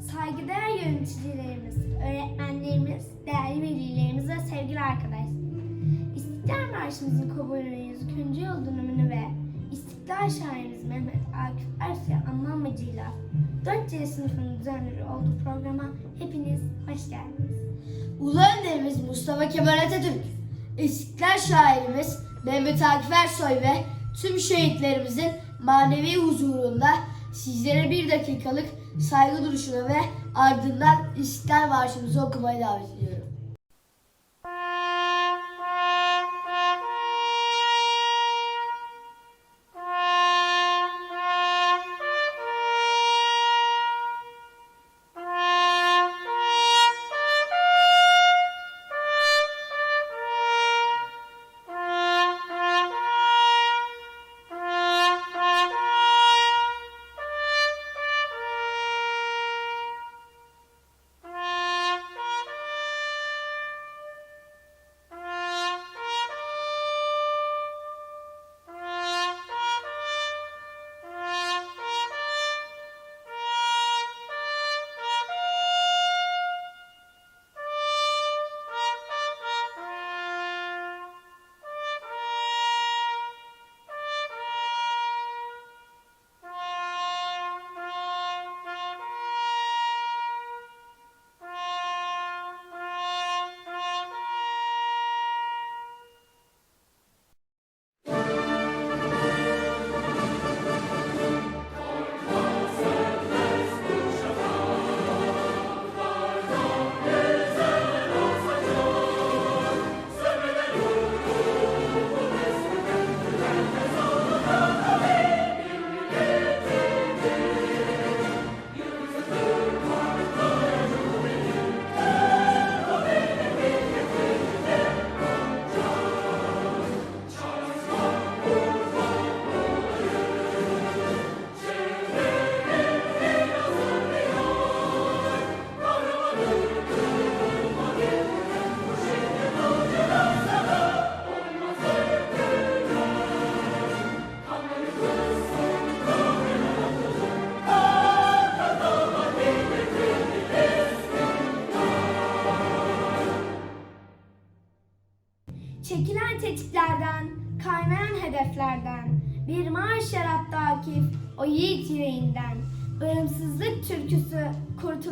Saygıdeğer yöneticilerimiz, öğretmenlerimiz, değerli velilerimiz ve sevgili arkadaşlar. İstiklal Marşımızın kabulünün 100. yıl dönümünü ve İstiklal şairimiz Mehmet Akif Ersoy'u anma amacıyla 4C sınıfının düzenleri olduğu programa hepiniz hoş geldiniz. Ulu önderimiz Mustafa Kemal Atatürk, İstiklal şairimiz Mehmet Akif Ersoy ve tüm şehitlerimizin manevi huzurunda sizlere bir dakikalık saygı duruşuna ve ardından İstiklal Marşımızı okumaya davet ediyorum.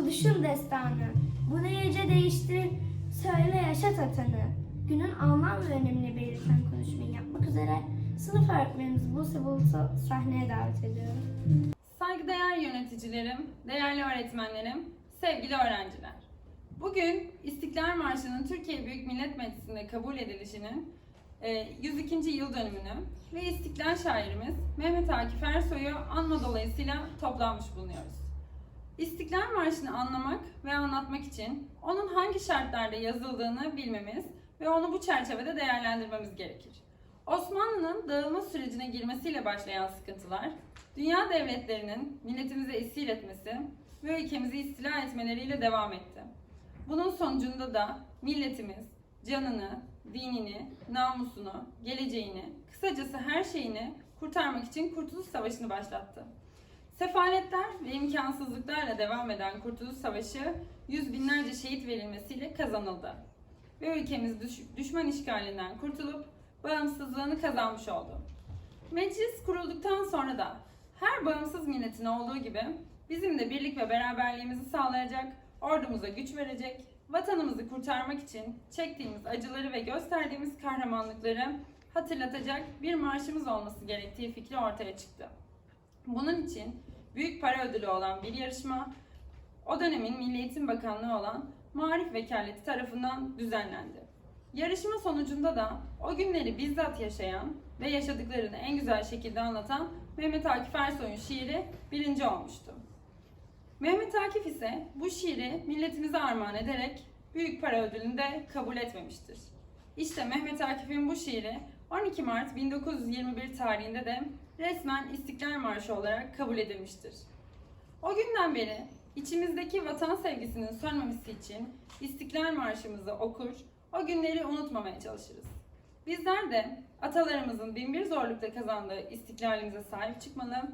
Kurtuluşun destanı. Bunu iyice değiştir, söyle yaşat atanı. Günün anlam ve önemini belirten konuşmayı yapmak üzere sınıf öğretmenimiz Buse Bulut'u sahneye davet ediyorum. Saygıdeğer yöneticilerim, değerli öğretmenlerim, sevgili öğrenciler. Bugün İstiklal Marşı'nın Türkiye Büyük Millet Meclisi'nde kabul edilişinin e, 102. yıl dönümünü ve İstiklal şairimiz Mehmet Akif Ersoy'u anma dolayısıyla toplanmış bulunuyoruz. İstiklal Marşı'nı anlamak ve anlatmak için onun hangi şartlarda yazıldığını bilmemiz ve onu bu çerçevede değerlendirmemiz gerekir. Osmanlı'nın dağılma sürecine girmesiyle başlayan sıkıntılar, dünya devletlerinin milletimize esir etmesi ve ülkemizi istila etmeleriyle devam etti. Bunun sonucunda da milletimiz canını, dinini, namusunu, geleceğini, kısacası her şeyini kurtarmak için Kurtuluş Savaşı'nı başlattı. Sefaletler ve imkansızlıklarla devam eden Kurtuluş Savaşı yüz binlerce şehit verilmesiyle kazanıldı. Ve ülkemiz düş- düşman işgalinden kurtulup bağımsızlığını kazanmış oldu. Meclis kurulduktan sonra da her bağımsız milletin olduğu gibi bizim de birlik ve beraberliğimizi sağlayacak, ordumuza güç verecek, vatanımızı kurtarmak için çektiğimiz acıları ve gösterdiğimiz kahramanlıkları hatırlatacak bir marşımız olması gerektiği fikri ortaya çıktı. Bunun için büyük para ödülü olan bir yarışma, o dönemin Milli Eğitim Bakanlığı olan Marif Vekaleti tarafından düzenlendi. Yarışma sonucunda da o günleri bizzat yaşayan ve yaşadıklarını en güzel şekilde anlatan Mehmet Akif Ersoy'un şiiri birinci olmuştu. Mehmet Akif ise bu şiiri milletimize armağan ederek büyük para ödülünü de kabul etmemiştir. İşte Mehmet Akif'in bu şiiri 12 Mart 1921 tarihinde de resmen İstiklal Marşı olarak kabul edilmiştir. O günden beri içimizdeki vatan sevgisinin sönmemesi için İstiklal Marşımızı okur, o günleri unutmamaya çalışırız. Bizler de atalarımızın binbir zorlukla kazandığı istiklalimize sahip çıkmalı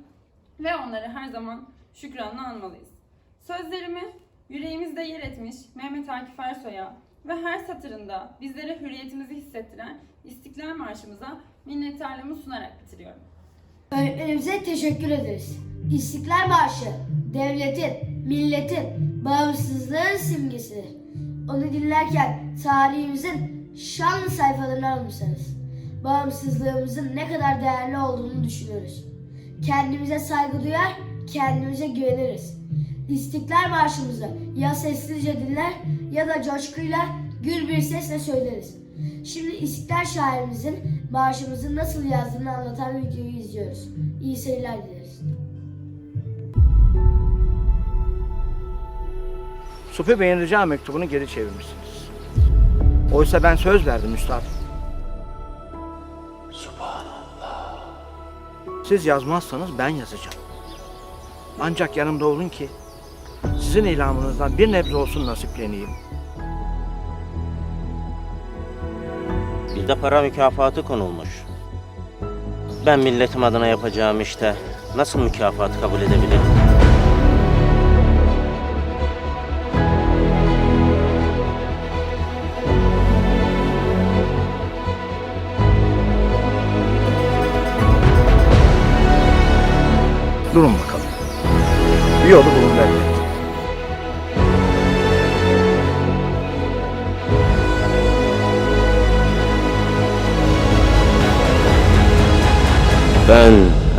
ve onları her zaman şükranla anmalıyız. Sözlerimi yüreğimizde yer etmiş Mehmet Akif Ersoy'a ve her satırında bizlere hürriyetimizi hissettiren İstiklal Marşımıza minnettarlığımı sunarak bitiriyorum. Öğretmenimize teşekkür ederiz. İstiklal Marşı, devletin, milletin, bağımsızlığın simgesidir. Onu dinlerken tarihimizin şanlı sayfalarını almışsınız. Bağımsızlığımızın ne kadar değerli olduğunu düşünürüz. Kendimize saygı duyar, kendimize güveniriz. İstiklal Marşımızı ya sessizce dinler ya da coşkuyla gür bir sesle söyleriz. Şimdi İstiklal şairimizin marşımızı nasıl yazdığını anlatan videoyu izliyoruz. İyi seyirler dileriz. Supi Bey'in rica mektubunu geri çevirmişsiniz. Oysa ben söz verdim üstad. Siz yazmazsanız ben yazacağım. Ancak yanımda olun ki sizin ilhamınızdan bir nebze olsun nasipleneyim. Bir de para mükafatı konulmuş. Ben milletim adına yapacağım işte nasıl mükafatı kabul edebilirim?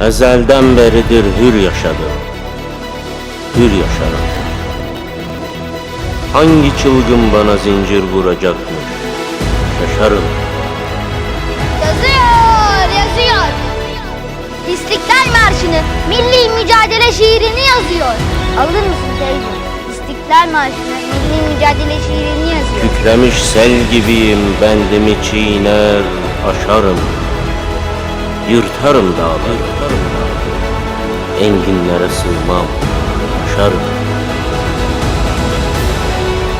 Ezelden beridir hür yaşadım. Hür yaşarım. Hangi çılgın bana zincir vuracakmış? Şaşarım. Yazıyor, yazıyor. İstiklal Marşı'nı, milli mücadele şiirini yazıyor. Alır mısın teyze? İstiklal Marşı'nı, milli mücadele şiirini yazıyor. Kükremiş sel gibiyim bendimi çiğner aşarım. Yırtarım dağları. Enginlere sığmam. Aşarım.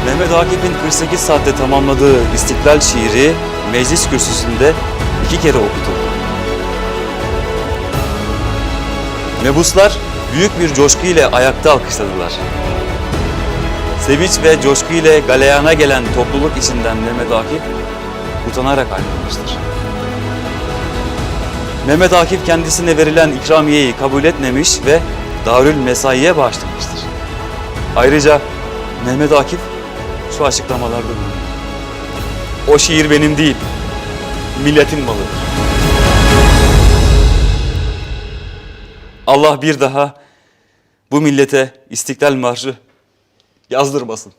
Mehmet Akif'in 48 saatte tamamladığı İstiklal şiiri meclis kürsüsünde iki kere okutuldu. Mebuslar büyük bir coşku ile ayakta alkışladılar. Sevinç ve coşku ile galeyana gelen topluluk içinden Mehmet Akif utanarak ayrılmıştır. Mehmet Akif kendisine verilen ikramiyeyi kabul etmemiş ve Darül Mesai'ye bağışlamıştır. Ayrıca Mehmet Akif şu açıklamalarda bulunuyor. O şiir benim değil, milletin malıdır. Allah bir daha bu millete İstiklal Marşı yazdırmasın.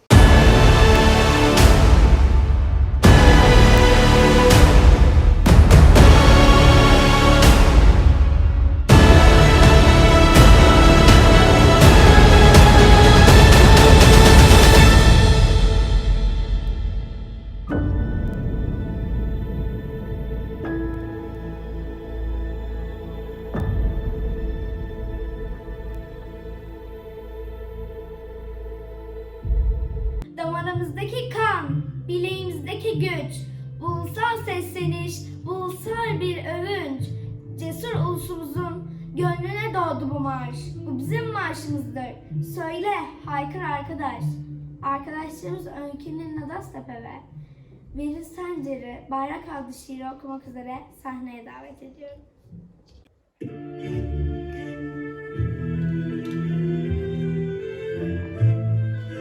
Bileğimizdeki güç, ulusal sesleniş, ulusal bir övünç. Cesur ulusumuzun gönlüne doğdu bu marş. Bu bizim marşımızdır. Söyle, haykır arkadaş. Arkadaşlarımız Öykü'nün Nadas Tepe ve Veli Sencer'i Bayrak adlı şiiri okumak üzere sahneye davet ediyorum.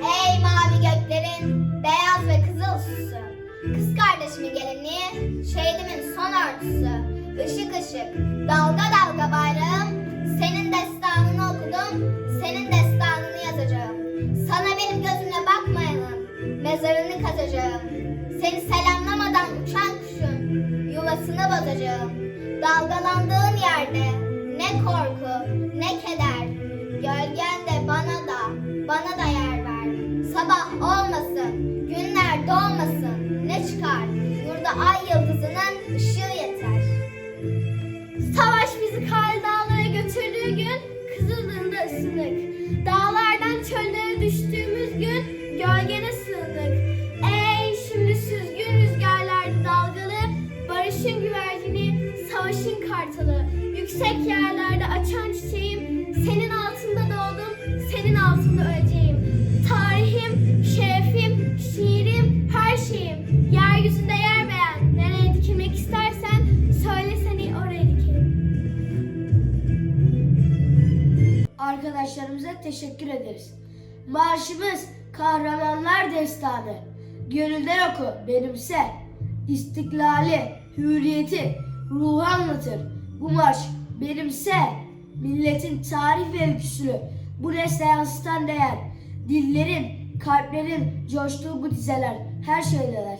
Ey mavi göklerin beyaz ve kızıl süsü. Kız kardeşimin gelinliği, şehidimin son örtüsü. Işık ışık, dalga dalga bayrağım. Senin destanını okudum, senin destanını yazacağım. Sana benim gözümle bakmayanın mezarını kazacağım. Seni selamlamadan uçan kuşun yuvasını bozacağım. Dalgalandığın yerde ne korku ne keder. Gölgen de bana da bana da yer ver. Sabah olmasın, doğmasın. Ne çıkar? Yurda ay yıldızının ışığı yeter. Savaş bizi kar dağlara götürdüğü gün Kızıldığında ısınık. Dağlardan ederiz. Marşımız Kahramanlar Destanı. Gönülden oku, benimse. İstiklali, hürriyeti, ruhu anlatır. Bu marş benimse. Milletin tarih ve öyküsünü bu nesle yansıtan değer. Dillerin, kalplerin coştuğu bu dizeler her şeydeler.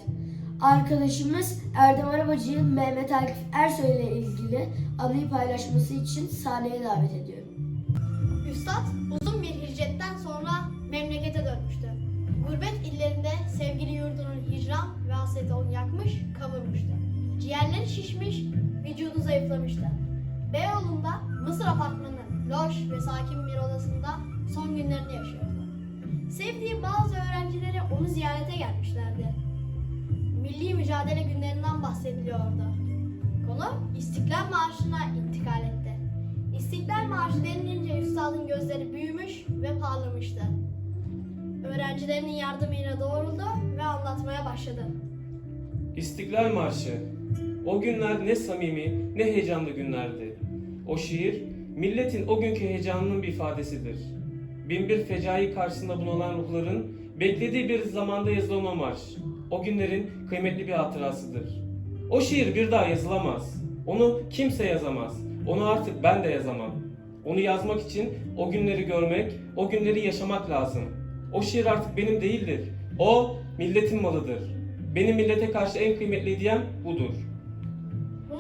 Arkadaşımız Erdem Arabacı'yı Mehmet Akif Ersoy ile ilgili anıyı paylaşması için sahneye davet ediyorum. Üstad uzun Ciğerleri şişmiş, vücudu zayıflamıştı. Beyoğlu'nda Mısır apartmanının loş ve sakin bir odasında son günlerini yaşıyordu. Sevdiği bazı öğrencileri onu ziyarete gelmişlerdi. Milli mücadele günlerinden bahsediliyordu. Konu İstiklal Marşı'na intikal etti. İstiklal Marşı denilince üstadın gözleri büyümüş ve parlamıştı. Öğrencilerinin yardımıyla doğruldu ve anlatmaya başladı. İstiklal Marşı. O günler ne samimi ne heyecanlı günlerdi. O şiir milletin o günkü heyecanının bir ifadesidir. Binbir fecai karşısında bulunan ruhların beklediği bir zamanda yazılan o marş. O günlerin kıymetli bir hatırasıdır. O şiir bir daha yazılamaz. Onu kimse yazamaz. Onu artık ben de yazamam. Onu yazmak için o günleri görmek, o günleri yaşamak lazım. O şiir artık benim değildir. O milletin malıdır. Benim millete karşı en kıymetli hediyem budur.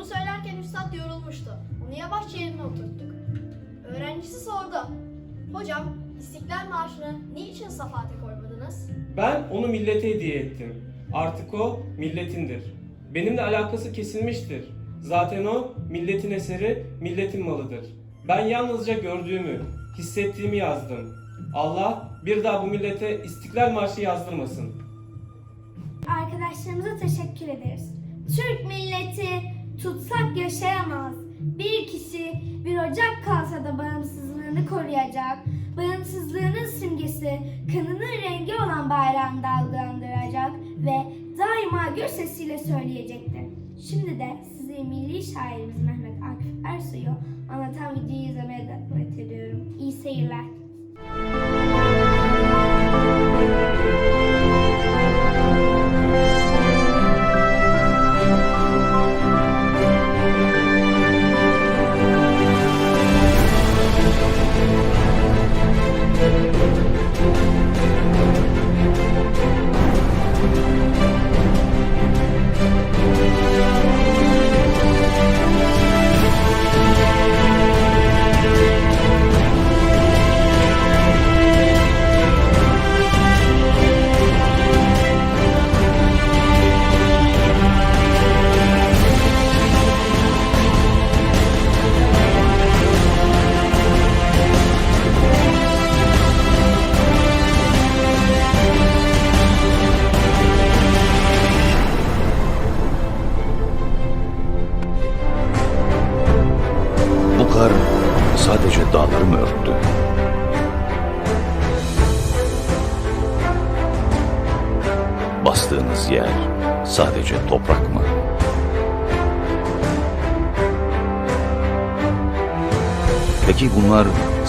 Bunu söylerken üstad yorulmuştu. Onu yavaşça yerine oturttuk. Öğrencisi sordu. Hocam, İstiklal Marşı'nı niçin safate koymadınız? Ben onu millete hediye ettim. Artık o milletindir. Benimle alakası kesilmiştir. Zaten o milletin eseri, milletin malıdır. Ben yalnızca gördüğümü, hissettiğimi yazdım. Allah bir daha bu millete İstiklal Marşı yazdırmasın. Arkadaşlarımıza teşekkür ederiz. Türk milleti tutsak yaşayamaz. Bir kişi bir ocak kalsa da bağımsızlığını koruyacak. Bağımsızlığının simgesi kanının rengi olan bayrağını dalgalandıracak ve daima gür sesiyle söyleyecektir. Şimdi de sizi milli şairimiz Mehmet Akif Ersoy'u anlatan videoyu izlemeye davet ediyorum. İyi seyirler.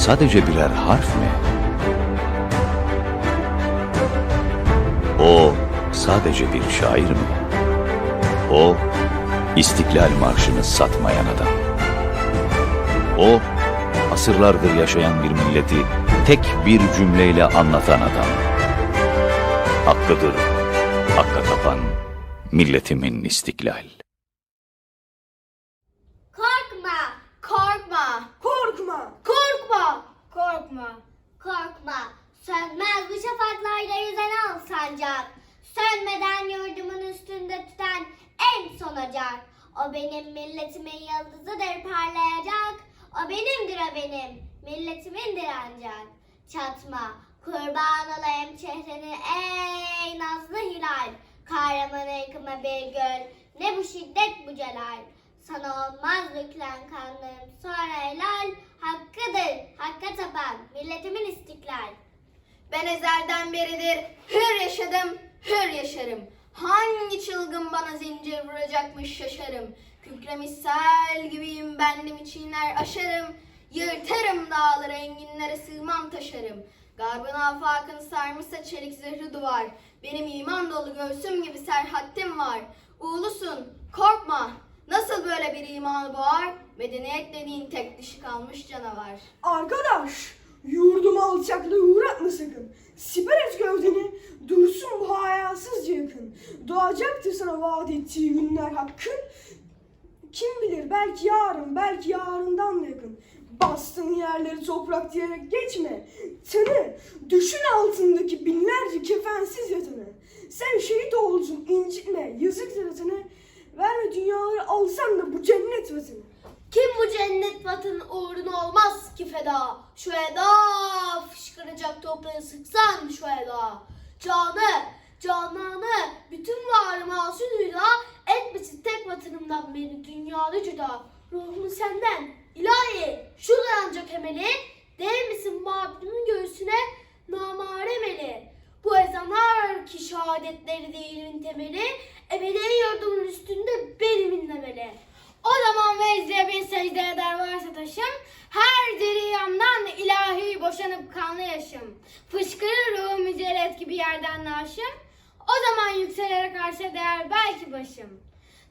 Sadece birer harf mi? O sadece bir şair mi? O İstiklal Marşı'nı satmayan adam. O, asırlardır yaşayan bir milleti tek bir cümleyle anlatan adam. Hakkıdır, hakka tapan milletimin istiklal. Korkma, korkma, korkma, korkma, korkma, korkma. Şafaklarda yüzen al sancak. Sönmeden yurdumun üstünde tüten en son ocak. O benim milletimin yıldızıdır parlayacak. O benimdir o benim, milletimindir ancak. Çatma, kurban olayım çehreni ey nazlı hilal. Kahraman yıkıma bir göl, ne bu şiddet bu celal. Sana olmaz dökülen kanlarım sonra helal. Hakkıdır, hakka tapan, milletimin istiklal. Ben ezelden beridir hür yaşadım, hür yaşarım. Hangi çılgın bana zincir vuracakmış şaşarım. Kükremiş sel gibiyim bendim çiğner aşarım. Yırtarım dağları enginlere sığmam taşarım. Garbın afakını sarmışsa çelik zırhlı duvar. Benim iman dolu göğsüm gibi serhattim var. Uğulusun, korkma. Nasıl böyle bir imanı boğar? Medeniyet dediğin tek dişi kalmış canavar. Arkadaş, alçaklığa uğratma sakın. Siper et gövdeni, dursun bu hayasızca yakın. Doğacaktır sana vaat ettiği günler hakkın. Kim bilir belki yarın, belki yarından da yakın. Bastığın yerleri toprak diyerek geçme. Tanı, düşün altındaki binlerce kefensiz yatanı. Sen şehit oldun, incitme, yazıktır atını. Verme dünyaları alsan da bu cennet vatanı. Kim bu cennet vatanı uğruna olmaz ki feda? Şu eda fışkıracak toprağı sıksan şu eda. Canı, cananı, bütün varımı asülüyle etmesin tek vatanımdan beni dünyada cüda. Ruhumu senden, ilahi, şuradan ancak emeli, değil misin mabdumun göğsüne namarem eli. Bu ezanlar ki şehadetleri değilimin temeli, ebedi yurdumun üstünde benim inlemeli. O zaman vezdiye bir secde eder taşım, her diriyamdan ilahi boşanıp kanlı yaşım. Fışkırır ruhum mücerret gibi yerden naşım, o zaman yükselerek arşa değer belki başım.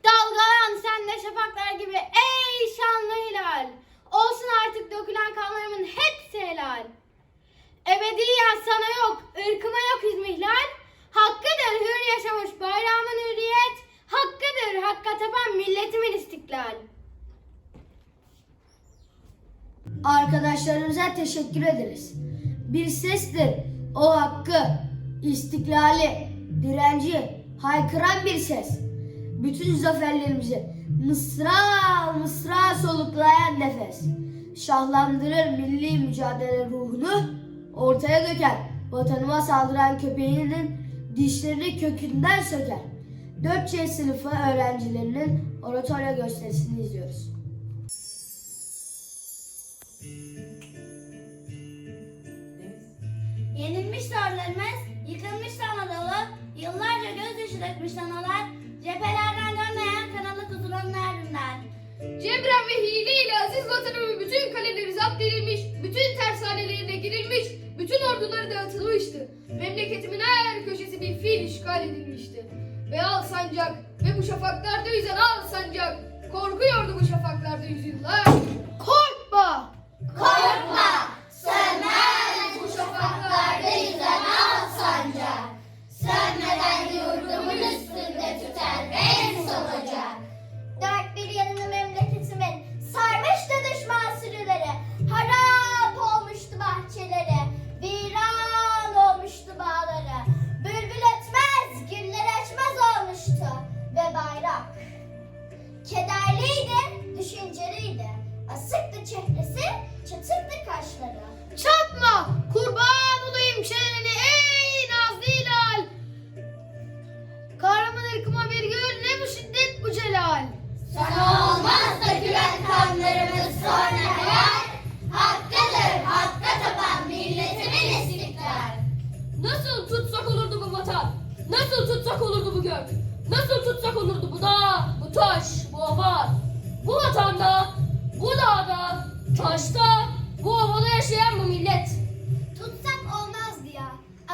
Dalgalan sen de şafaklar gibi ey şanlı hilal. Olsun artık dökülen kanlarımın hepsi helal. Ebediyen sana yok, ırkıma yok izmihlal. Hakkıdır hür yaşamış bayrağımın hürriyet. Hakkıdır hakka tapan milletimin istiklal. Arkadaşlarımıza teşekkür ederiz. Bir sestir o hakkı, istiklali, direnci haykıran bir ses. Bütün zaferlerimizi mısra mısra soluklayan nefes. Şahlandırır milli mücadele ruhunu, ortaya döker. Vatanıma saldıran köpeğinin dişlerini kökünden söker. 4C sınıfı öğrencilerinin oratorya gösterisini izliyoruz. Yenilmiş zorlarımız, yıkılmış Anadolu, yıllarca gözyaşı dökmüş analar, cephelerden dönmeyen kanalı kuzulanın ardından. Cebren ve hileyle aziz vatanımın bütün kaleleri zapt edilmiş, bütün tersanelerine girilmiş, bütün orduları dağıtılmıştı. Memleketimin her köşesi bir fil işgal edilmişti. Ve al sancak ve bu şafaklarda yüzen al sancak. Korkuyordu bu şafaklarda yüzyıllar. Korkma! Korkma, sönmez şafaklarda yüzen al sancak. Sönmeden yurdumun üstünde tüter en. Dört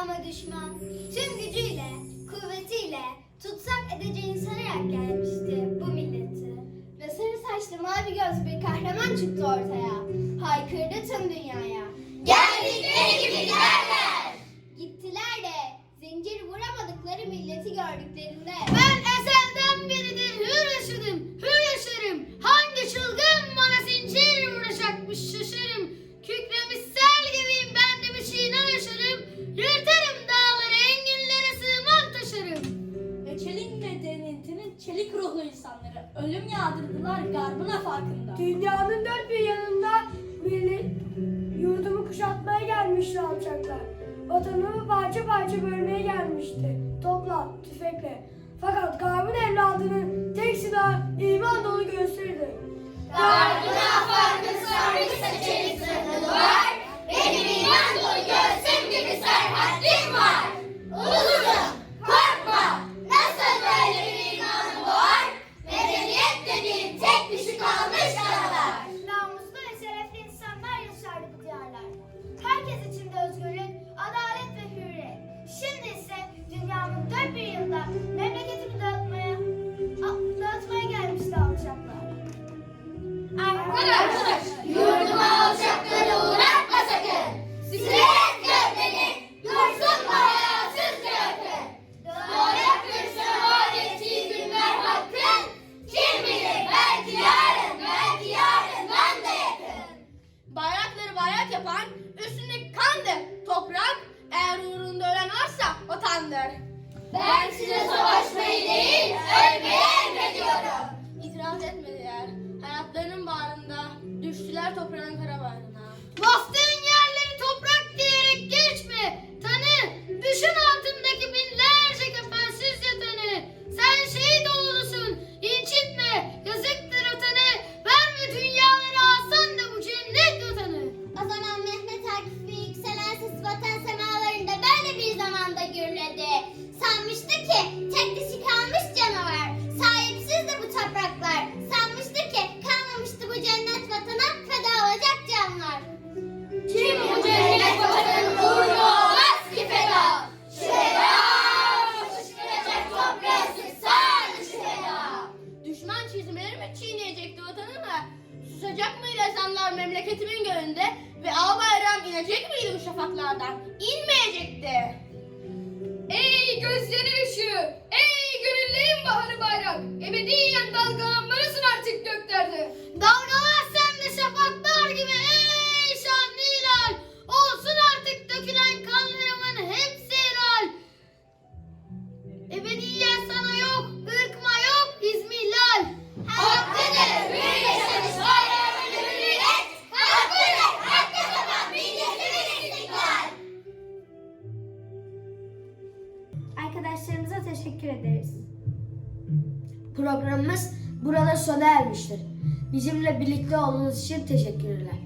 ama düşman tüm gücüyle, kuvvetiyle tutsak edeceğini sanarak gelmişti bu milleti. Ve sarı saçlı mavi gözlü bir kahraman çıktı ortaya. Gelmişti alçaklar. Vatanımı parça parça bölmeye gelmişti. Topla, tüfekle. Fakat Garb'ın evladının tek silahı iman dolu göğsüydü. Garbına farkın sarmışsa çelik zırhlı duvar. Benim iman dolu göğsüm gibi serhatlim var. Uludum, korkma. için teşekkürler.